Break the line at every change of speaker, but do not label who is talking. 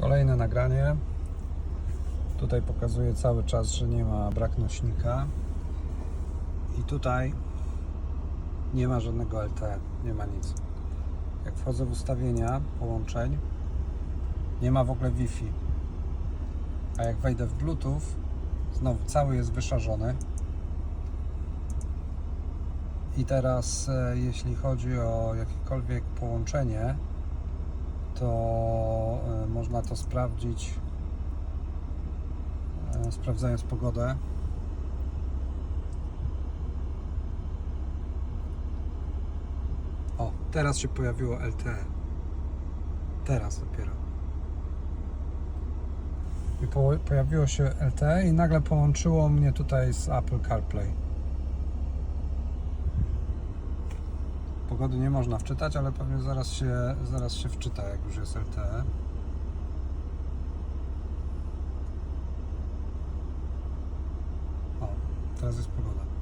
Kolejne nagranie. Tutaj pokazuje cały czas, że nie ma brak nośnika. I tutaj nie ma żadnego LTE, nie ma nic. Jak wchodzę w ustawienia połączeń, nie ma w ogóle Wi-Fi. A jak wejdę w Bluetooth, znowu cały jest wyszarzony. I teraz, e, jeśli chodzi o jakiekolwiek połączenie, to e, można to sprawdzić e, sprawdzając pogodę. O, teraz się pojawiło LTE. Teraz dopiero. I po, pojawiło się LTE i nagle połączyło mnie tutaj z Apple CarPlay. Pogody nie można wczytać, ale pewnie zaraz się, zaraz się wczyta, jak już jest LTE. O, teraz jest pogoda.